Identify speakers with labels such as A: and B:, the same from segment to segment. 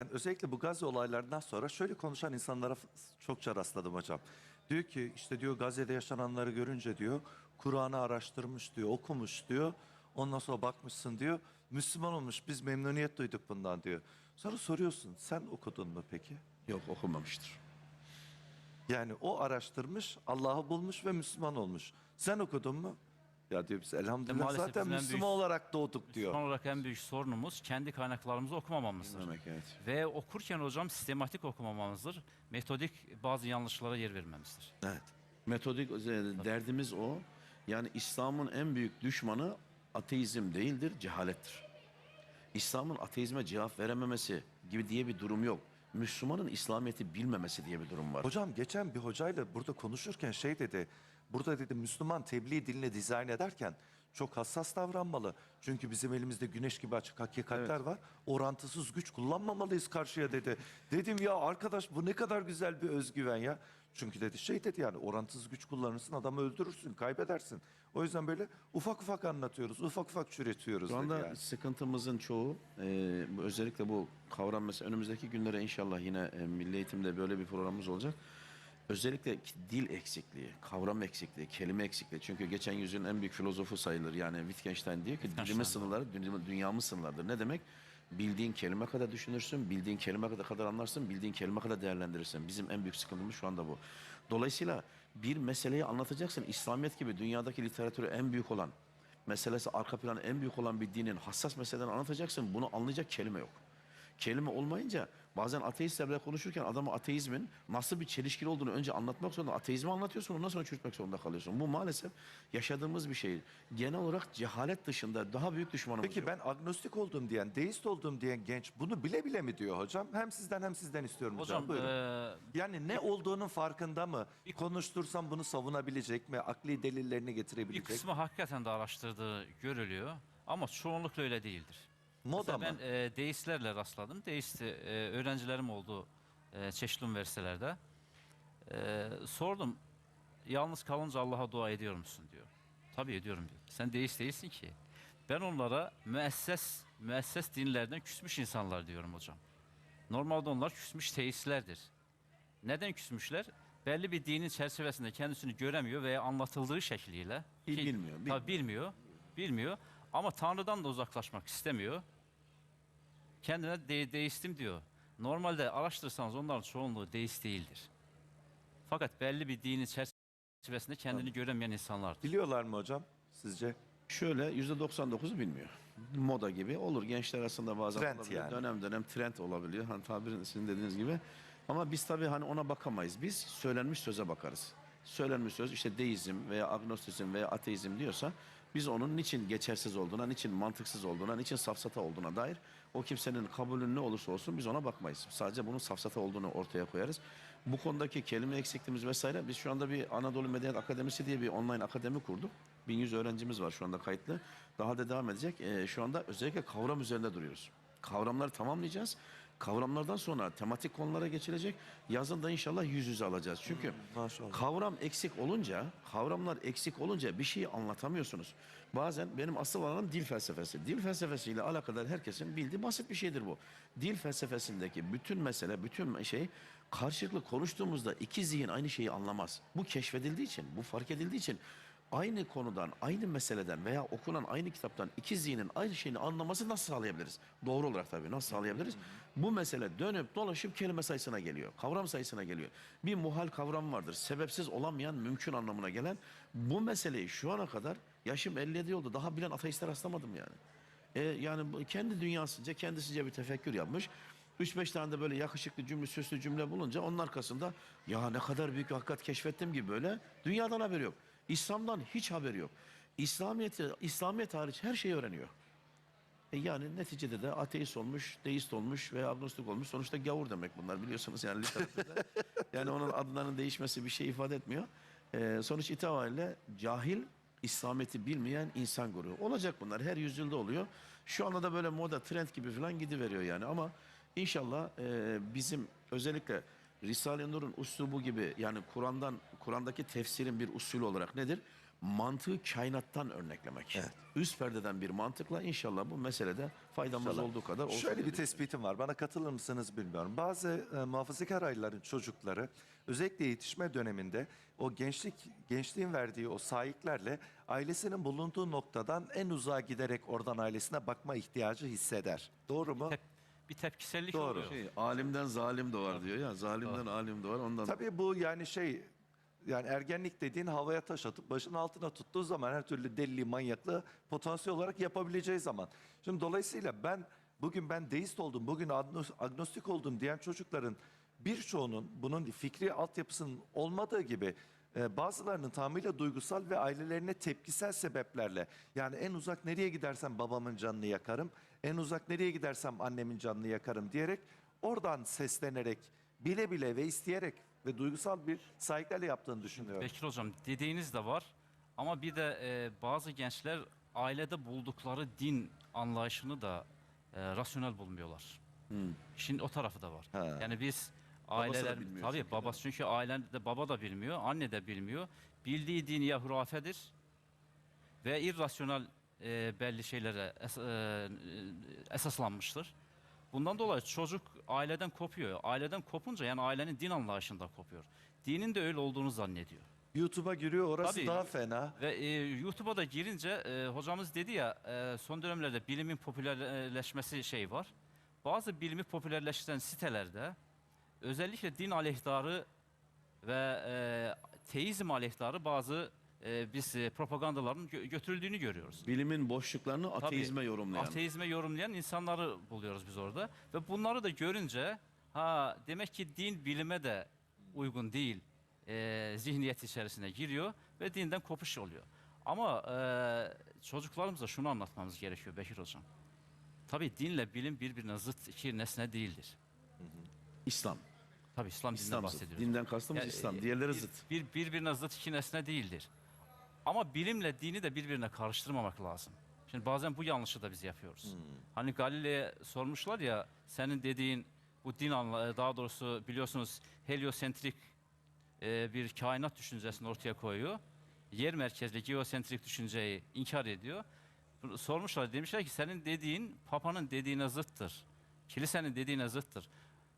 A: Yani özellikle bu Gazze olaylarından sonra şöyle konuşan insanlara çokça rastladım hocam. Diyor ki işte diyor Gazze'de yaşananları görünce diyor Kur'an'ı araştırmış diyor okumuş diyor. Ondan sonra bakmışsın diyor Müslüman olmuş biz memnuniyet duyduk bundan diyor. Sonra soruyorsun sen okudun mu peki?
B: Yok okumamıştır.
A: Yani o araştırmış Allah'ı bulmuş ve Müslüman olmuş. Sen okudun mu? Ya diyor biz elhamdülillah
C: Maalesef
A: zaten Müslüman
C: büyük-
A: olarak doğduk diyor.
C: Son olarak en büyük sorunumuz kendi kaynaklarımızı okumamamızdır.
B: Demek evet.
C: Ve okurken hocam sistematik okumamamızdır. Metodik bazı yanlışlara yer vermemizdir.
A: Evet.
B: Metodik e, derdimiz o. Yani İslam'ın en büyük düşmanı ateizm değildir, cehalettir. İslam'ın ateizme cevap verememesi gibi diye bir durum yok. Müslümanın İslamiyet'i bilmemesi diye bir durum var.
A: Hocam geçen bir hocayla burada konuşurken şey dedi. Burada dedi Müslüman tebliğ dilini dizayn ederken çok hassas davranmalı. Çünkü bizim elimizde güneş gibi açık hakikatler var. Orantısız güç kullanmamalıyız karşıya dedi. Dedim ya arkadaş bu ne kadar güzel bir özgüven ya. Çünkü dedi şey dedi yani orantısız güç kullanırsın adamı öldürürsün kaybedersin. O yüzden böyle ufak ufak anlatıyoruz ufak ufak çürütüyoruz
B: Şu anda
A: yani.
B: sıkıntımızın çoğu e, özellikle bu kavram mesela önümüzdeki günlere inşallah yine e, milli eğitimde böyle bir programımız olacak. Özellikle dil eksikliği, kavram eksikliği, kelime eksikliği. Çünkü geçen yüzyılın en büyük filozofu sayılır. Yani Wittgenstein diyor ki dilimiz sınırları, dünya- dünyamız sınırlardır. Ne demek? Bildiğin kelime kadar düşünürsün, bildiğin kelime kadar anlarsın, bildiğin kelime kadar değerlendirirsin. Bizim en büyük sıkıntımız şu anda bu. Dolayısıyla bir meseleyi anlatacaksın. İslamiyet gibi dünyadaki literatürü en büyük olan, meselesi arka planı en büyük olan bir dinin hassas meselelerini anlatacaksın. Bunu anlayacak kelime yok. Kelime olmayınca bazen ateistlerle konuşurken adama ateizmin nasıl bir çelişkili olduğunu önce anlatmak zorunda. Ateizmi anlatıyorsun ondan sonra çürütmek zorunda kalıyorsun. Bu maalesef yaşadığımız bir şey. Genel olarak cehalet dışında daha büyük düşmanımız
A: Peki
B: yok.
A: ben agnostik oldum diyen, deist oldum diyen genç bunu bile bile mi diyor hocam? Hem sizden hem sizden istiyorum hocam.
C: Hocam
A: Buyurun.
C: eee,
A: Yani ne olduğunun farkında mı? Konuştursam bunu savunabilecek mi? Akli delillerini
C: bir
A: getirebilecek mi?
C: kısmı hakikaten de araştırdığı görülüyor. Ama çoğunlukla öyle değildir.
A: Moda
C: Mesela
A: mı?
C: ben e, deistlerle rastladım. Deist e, öğrencilerim oldu e, çeşitli üniversitelerde. E, sordum, yalnız kalınca Allah'a dua ediyor musun diyor. Tabii ediyorum diyor. Sen deist değilsin ki. Ben onlara müesses, müesses dinlerden küsmüş insanlar diyorum hocam. Normalde onlar küsmüş teistlerdir. Neden küsmüşler? Belli bir dinin çerçevesinde kendisini göremiyor veya anlatıldığı şekliyle. Ki-
B: bilmiyor,
C: Tabii bilmiyor. Bilmiyor. Ama Tanrı'dan da uzaklaşmak istemiyor. Kendine de, deistim diyor. Normalde araştırırsanız onların çoğunluğu deist değildir. Fakat belli bir dinin çerçevesinde kendini göremeyen insanlardır.
A: Biliyorlar mı hocam sizce?
B: Şöyle yüzde 99'u bilmiyor. Moda gibi olur. Gençler arasında bazen
A: Trend
B: olabiliyor.
A: yani.
B: Dönem dönem trend olabiliyor. Hani tabirin sizin dediğiniz gibi. Ama biz tabii hani ona bakamayız. Biz söylenmiş söze bakarız. Söylenmiş söz işte deizm veya agnostizm veya ateizm diyorsa biz onun niçin geçersiz olduğuna, niçin mantıksız olduğuna, niçin safsata olduğuna dair o kimsenin kabulü ne olursa olsun biz ona bakmayız. Sadece bunun safsata olduğunu ortaya koyarız. Bu konudaki kelime eksikliğimiz vesaire biz şu anda bir Anadolu Medeniyet Akademisi diye bir online akademi kurduk. 1100 öğrencimiz var şu anda kayıtlı. Daha da devam edecek. Ee, şu anda özellikle kavram üzerinde duruyoruz. Kavramları tamamlayacağız. Kavramlardan sonra tematik konulara geçilecek. Yazın da inşallah yüz yüze alacağız. Çünkü
A: maşallah.
B: kavram eksik olunca, kavramlar eksik olunca bir şeyi anlatamıyorsunuz. Bazen benim asıl alanım dil felsefesi. Dil felsefesiyle alakadar herkesin bildiği basit bir şeydir bu. Dil felsefesindeki bütün mesele, bütün şey karşılıklı konuştuğumuzda iki zihin aynı şeyi anlamaz. Bu keşfedildiği için, bu fark edildiği için aynı konudan, aynı meseleden veya okunan aynı kitaptan iki zihnin aynı şeyini anlaması nasıl sağlayabiliriz? Doğru olarak tabii nasıl sağlayabiliriz? Bu mesele dönüp dolaşıp kelime sayısına geliyor. Kavram sayısına geliyor. Bir muhal kavram vardır. Sebepsiz olamayan mümkün anlamına gelen. Bu meseleyi şu ana kadar yaşım 57 oldu. Daha bilen ateistler rastlamadım yani. E, yani kendi dünyasınca kendisice bir tefekkür yapmış. 3-5 tane de böyle yakışıklı cümle, süslü cümle bulunca onun arkasında ya ne kadar büyük hakikat keşfettim gibi böyle dünyadan haberi yok. İslam'dan hiç haberi yok. İslamiyet, İslamiyet hariç her şeyi öğreniyor. E yani neticede de ateist olmuş, deist olmuş veya agnostik olmuş. Sonuçta gavur demek bunlar biliyorsunuz yani literatürde. yani onun adlarının değişmesi bir şey ifade etmiyor. E, sonuç itibariyle cahil, İslamiyet'i bilmeyen insan grubu. Olacak bunlar her yüzyılda oluyor. Şu anda da böyle moda, trend gibi falan gidiveriyor yani ama inşallah e, bizim özellikle Risale-i Nur'un uslubu gibi yani Kur'an'dan Kur'an'daki tefsirin bir usulü olarak nedir? mantığı kainattan örneklemek.
A: Evet.
B: Üst perdeden bir mantıkla inşallah bu meselede faydamız
A: İnşallah.
B: olduğu kadar olsun.
A: Şöyle bir tespitim var. Bana katılır mısınız bilmiyorum. Bazı e, muhafazakar ailelerin çocukları özellikle yetişme döneminde o gençlik gençliğin verdiği o sahiplerle ailesinin bulunduğu noktadan en uzağa giderek oradan ailesine bakma ihtiyacı hisseder. Doğru mu?
C: Bir tepkisellik
A: Doğru.
C: oluyor.
B: Şey, alimden zalim doğar diyor ya. Zalimden alim doğar ondan.
A: Tabii bu yani şey yani ergenlik dediğin havaya taş atıp başın altına tuttuğu zaman her türlü deliliği, manyaklığı potansiyel olarak yapabileceği zaman. Şimdi dolayısıyla ben bugün ben deist oldum, bugün agnos- agnostik oldum diyen çocukların birçoğunun bunun fikri altyapısının olmadığı gibi e, bazılarının tamamıyla duygusal ve ailelerine tepkisel sebeplerle yani en uzak nereye gidersem babamın canını yakarım, en uzak nereye gidersem annemin canını yakarım diyerek oradan seslenerek bile bile ve isteyerek ve duygusal bir sahiplerle yaptığını düşünüyorum.
C: Bekir Hocam dediğiniz de var ama bir de e, bazı gençler ailede buldukları din anlayışını da e, rasyonel bulmuyorlar. Şimdi o tarafı da var.
A: Ha.
C: Yani biz aileler tabii
B: çünkü,
C: babası çünkü ailede baba da bilmiyor, anne de bilmiyor. Bildiği din ya hurafedir ve irrasyonel e, belli şeylere es- e, esaslanmıştır. Bundan dolayı çocuk aileden kopuyor. Aileden kopunca yani ailenin din anlayışında kopuyor. Dinin de öyle olduğunu zannediyor.
A: YouTube'a giriyor orası
C: Tabii.
A: daha fena.
C: Ve e, YouTube'a da girince e, hocamız dedi ya e, son dönemlerde bilimin popülerleşmesi şey var. Bazı bilimi popülerleştiren sitelerde özellikle din aleyhtarı ve e, teizm aleyhtarı bazı e, biz e, propagandaların gö- götürüldüğünü görüyoruz.
B: Bilimin boşluklarını ateizme yorumlayan.
C: Ateizme yorumlayan insanları buluyoruz biz orada. Ve bunları da görünce ha demek ki din bilime de uygun değil e, zihniyet içerisine giriyor ve dinden kopuş oluyor. Ama e, çocuklarımıza şunu anlatmamız gerekiyor Bekir Hocam. Tabii dinle bilim birbirine zıt iki nesne değildir.
B: İslam.
C: Tabii İslam, dininden
B: İslam zıt.
C: bahsediyoruz.
B: Dinden kastımız
C: Yani,
B: İslam.
C: e,
B: Diğerleri
C: bir-
B: zıt.
C: Bir, birbirine zıt iki nesne değildir. Ama bilimle dini de birbirine karıştırmamak lazım. Şimdi bazen bu yanlışı da biz yapıyoruz. Hani Galile'ye sormuşlar ya senin dediğin bu din anla daha doğrusu biliyorsunuz heliosentrik e, bir kainat düşüncesini ortaya koyuyor. Yer merkezli geosentrik düşünceyi inkar ediyor. Sormuşlar demişler ki senin dediğin Papa'nın dediğine zıttır. Kilisenin dediğine zıttır.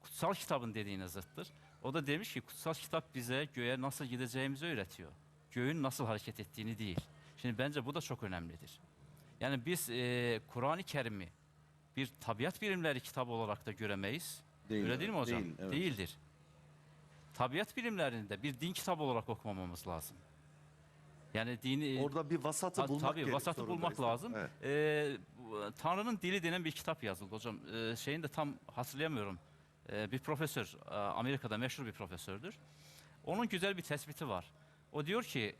C: Kutsal kitabın dediğine zıttır. O da demiş ki kutsal kitap bize göğe nasıl gideceğimizi öğretiyor. Göğün nasıl hareket ettiğini değil. Şimdi bence bu da çok önemlidir. Yani biz e, Kur'an-ı Kerim'i bir tabiat bilimleri kitabı olarak da göremeyiz.
B: Değil,
C: Öyle değil mi hocam?
B: değil, evet.
C: Değildir. Tabiat bilimlerini de bir din kitabı olarak okumamamız lazım. Yani dini
A: Orada bir vasatı bulmak
C: Tabii
A: gerek-
C: vasatı bulmak lazım.
A: Evet.
C: Ee, Tanrı'nın dili denen bir kitap yazıldı hocam. Ee, şeyini de tam hatırlayamıyorum. Ee, bir profesör, e, Amerika'da meşhur bir profesördür. Onun güzel bir tespiti var. O diyor ki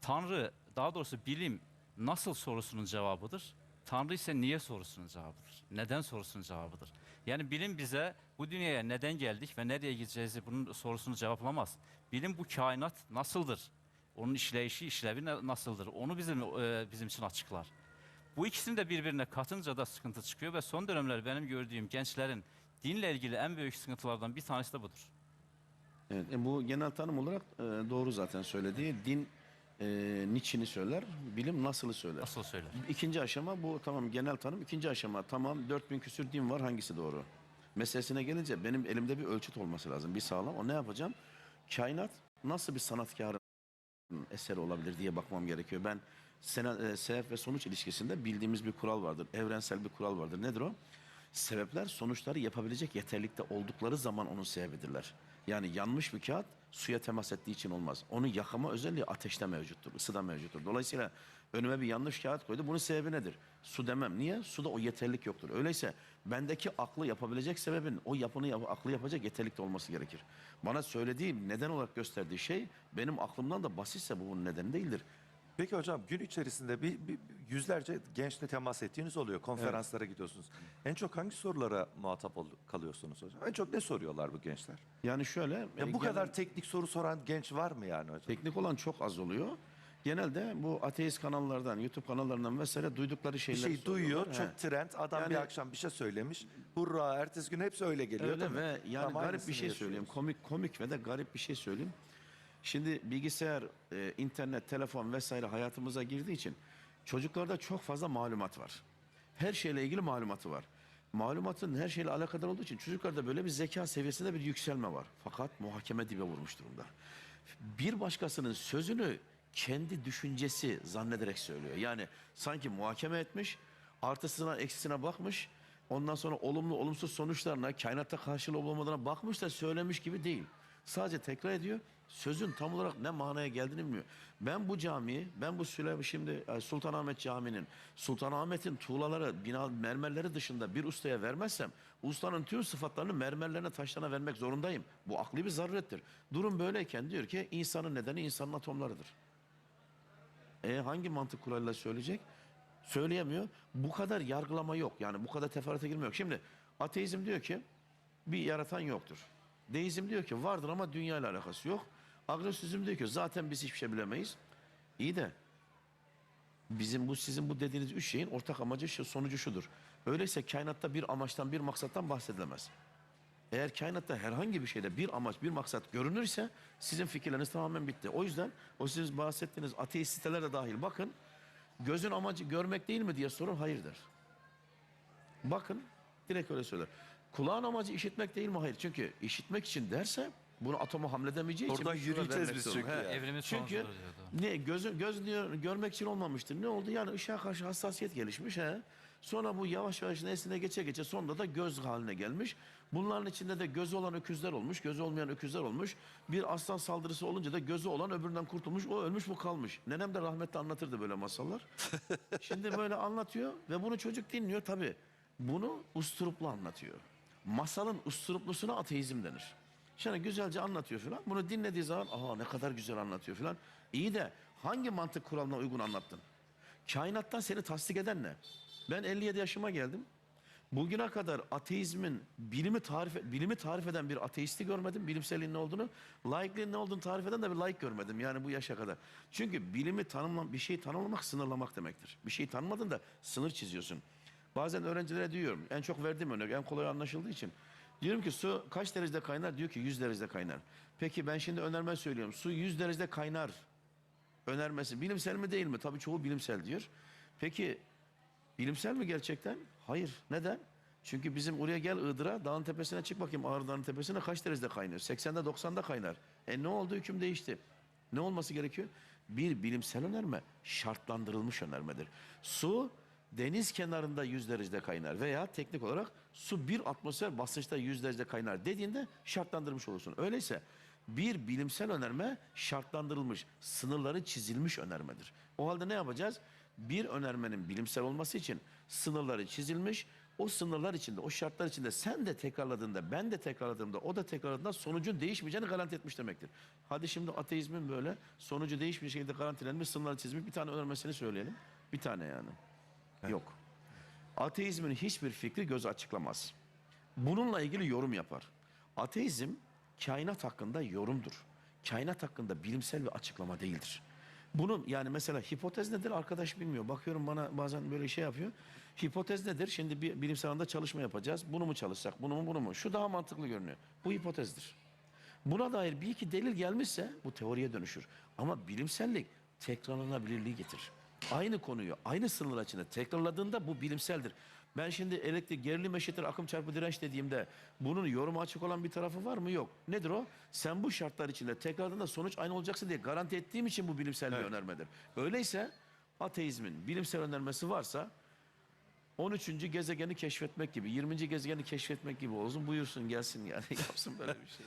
C: Tanrı, daha doğrusu bilim nasıl sorusunun cevabıdır. Tanrı ise niye sorusunun cevabıdır. Neden sorusunun cevabıdır. Yani bilim bize bu dünyaya neden geldik ve nereye gideceğizi bunun sorusunu cevaplamaz. Bilim bu kainat nasıldır? Onun işleyişi, işlevi na- nasıldır? Onu bizim e, bizim için açıklar. Bu ikisini de birbirine katınca da sıkıntı çıkıyor ve son dönemler benim gördüğüm gençlerin dinle ilgili en büyük sıkıntılardan bir tanesi de budur.
B: Evet, e, bu genel tanım olarak e, doğru zaten söylediği. Din e, niçini söyler, bilim nasılı söyler.
C: Nasıl söyler?
B: İkinci aşama bu tamam genel tanım. İkinci aşama tamam 4000 küsür din var hangisi doğru? Meselesine gelince benim elimde bir ölçüt olması lazım. Bir sağlam. O ne yapacağım? Kainat nasıl bir sanatkarın eseri olabilir diye bakmam gerekiyor. Ben sena, e, sebep ve sonuç ilişkisinde bildiğimiz bir kural vardır. Evrensel bir kural vardır. Nedir o? Sebepler sonuçları yapabilecek yeterlikte oldukları zaman onun sebebidirler. Yani yanmış bir kağıt suya temas ettiği için olmaz. Onu yakama özelliği ateşte mevcuttur, ısıda mevcuttur. Dolayısıyla önüme bir yanlış kağıt koydu. Bunun sebebi nedir? Su demem. Niye? Suda o yeterlik yoktur. Öyleyse bendeki aklı yapabilecek sebebin o yapını yap- aklı yapacak yeterlikte olması gerekir. Bana söylediği neden olarak gösterdiği şey benim aklımdan da basitse bu bunun nedeni değildir.
A: Peki hocam gün içerisinde bir, bir- yüzlerce gençle temas ettiğiniz oluyor. Konferanslara gidiyorsunuz. En çok hangi sorulara muhatap ol- kalıyorsunuz hocam? En çok ne soruyorlar bu gençler?
B: Yani şöyle...
A: Ya
B: e,
A: bu kadar teknik soru soran genç var mı yani hocam?
B: Teknik olan çok az oluyor. Genelde bu ateist kanallardan, YouTube kanallarından vesaire duydukları
A: bir
B: şeyleri
A: şey duyuyor,
B: soruyorlar.
A: çok trend. Adam bir
B: Yani-
A: akşam bir şey söylemiş. Hurra, ertesi gün hepsi öyle
B: He.
A: geliyor
B: Öyle
A: değil mi?
B: ve yani
A: Tam
B: garip
A: aynısını
B: bir şey söyleyeyim.
A: yaşıyoruz.
B: Komik komik ve de garip bir şey söyleyeyim. Şimdi bilgisayar, e, internet, telefon vesaire hayatımıza girdiği için çocuklarda çok fazla malumat var. Her şeyle ilgili malumatı var. Malumatın her şeyle alakadar olduğu için çocuklarda böyle bir zeka seviyesinde bir yükselme var. Fakat muhakeme dibe vurmuş durumda. Bir başkasının sözünü kendi düşüncesi zannederek söylüyor. Yani sanki muhakeme etmiş, artısına eksisine bakmış, ondan sonra olumlu olumsuz sonuçlarına, kainatta karşılığı olup olmadığına bakmış da söylemiş gibi değil. Sadece tekrar ediyor. Sözün tam olarak ne manaya geldiğini bilmiyor. Ben bu camiyi, ben bu Süleyman şimdi e, Sultanahmet Camii'nin, Sultanahmet'in tuğlaları, bina mermerleri dışında bir ustaya vermezsem, ustanın tüm sıfatlarını mermerlerine, taşlarına vermek zorundayım. Bu akli bir zarurettir. Durum böyleyken diyor ki insanın nedeni insanın atomlarıdır. E hangi mantık kuralıyla söyleyecek? Söyleyemiyor. Bu kadar yargılama yok. Yani bu kadar teferruata girme yok. Şimdi ateizm diyor ki bir yaratan yoktur. Deizm diyor ki vardır ama dünya ile alakası yok. Agnosizm diyor ki zaten biz hiçbir şey bilemeyiz. İyi de bizim bu sizin bu dediğiniz üç şeyin ortak amacı şu, sonucu şudur. Öyleyse kainatta bir amaçtan bir maksattan bahsedilemez. Eğer kainatta herhangi bir şeyde bir amaç, bir maksat görünürse sizin fikirleriniz tamamen bitti. O yüzden o sizin bahsettiğiniz ateist siteler de dahil bakın. Gözün amacı görmek değil mi diye sorun hayırdır. Bakın direkt öyle söyler. Kulağın amacı işitmek değil mi? Hayır. Çünkü işitmek için derse bunu atoma hamledemeyeceği için bir şura
A: yürüyeceğiz biz çünkü.
C: Evrimin
B: Çünkü ne gözü göz diyor, görmek için olmamıştır. Ne oldu? Yani ışığa karşı hassasiyet gelişmiş he. Sonra bu yavaş yavaş nesline geçe geçe sonunda da göz haline gelmiş. Bunların içinde de gözü olan öküzler olmuş, gözü olmayan öküzler olmuş. Bir aslan saldırısı olunca da gözü olan öbüründen kurtulmuş, o ölmüş bu kalmış. Nenem de rahmetli anlatırdı böyle masallar. Şimdi böyle anlatıyor ve bunu çocuk dinliyor tabii. Bunu usturuplu anlatıyor. Masalın usturuplusuna ateizm denir. Şimdi güzelce anlatıyor falan. Bunu dinlediği zaman aha ne kadar güzel anlatıyor falan. İyi de hangi mantık kuralına uygun anlattın? Kainattan seni tasdik eden ne? Ben 57 yaşıma geldim. Bugüne kadar ateizmin bilimi tarif bilimi tarif eden bir ateisti görmedim. Bilimselliğin ne olduğunu, laikliğin ne olduğunu tarif eden de bir laik görmedim. Yani bu yaşa kadar. Çünkü bilimi tanımlam bir şeyi tanımlamak sınırlamak demektir. Bir şeyi tanımadın da sınır çiziyorsun. Bazen öğrencilere diyorum. En çok verdiğim örnek en kolay anlaşıldığı için. Diyorum ki su kaç derecede kaynar? Diyor ki 100 derecede kaynar. Peki ben şimdi önerme söylüyorum. Su 100 derecede kaynar önermesi bilimsel mi değil mi? Tabii çoğu bilimsel diyor. Peki bilimsel mi gerçekten? Hayır. Neden? Çünkü bizim oraya gel Iğdır'a dağın tepesine çık bakayım Ağrı Dağı'nın tepesine kaç derecede kaynıyor? 80'de 90'da kaynar. E ne oldu? Hüküm değişti. Ne olması gerekiyor? Bir bilimsel önerme şartlandırılmış önermedir. Su deniz kenarında 100 derecede kaynar veya teknik olarak su bir atmosfer basınçta 100 derecede kaynar dediğinde şartlandırmış olursun. Öyleyse bir bilimsel önerme şartlandırılmış, sınırları çizilmiş önermedir. O halde ne yapacağız? Bir önermenin bilimsel olması için sınırları çizilmiş, o sınırlar içinde, o şartlar içinde sen de tekrarladığında, ben de tekrarladığımda, o da tekrarladığında sonucun değişmeyeceğini garanti etmiş demektir. Hadi şimdi ateizmin böyle sonucu değişmeyecek şekilde garantilenmiş, sınırları çizmiş bir tane önermesini söyleyelim. Bir tane yani. Yok. Ateizmin hiçbir fikri göz açıklamaz. Bununla ilgili yorum yapar. Ateizm kainat hakkında yorumdur. Kainat hakkında bilimsel bir açıklama değildir. Bunun yani mesela hipotez nedir arkadaş bilmiyor. Bakıyorum bana bazen böyle şey yapıyor. Hipotez nedir? Şimdi bir bilimsel alanda çalışma yapacağız. Bunu mu çalışsak? Bunu mu bunu mu? Şu daha mantıklı görünüyor. Bu hipotezdir. Buna dair bir iki delil gelmişse bu teoriye dönüşür. Ama bilimsellik tekrarlanabilirliği getirir. Aynı konuyu aynı sınırlar içinde tekrarladığında bu bilimseldir. Ben şimdi elektrik gerilim eşittir akım çarpı direnç dediğimde bunun yoruma açık olan bir tarafı var mı? Yok. Nedir o? Sen bu şartlar içinde tekrarladığında sonuç aynı olacaksın diye garanti ettiğim için bu bilimsel bir önermedir. Öyleyse ateizmin bilimsel önermesi varsa 13. gezegeni keşfetmek gibi, 20. gezegeni keşfetmek gibi olsun buyursun gelsin yani yapsın böyle bir şey.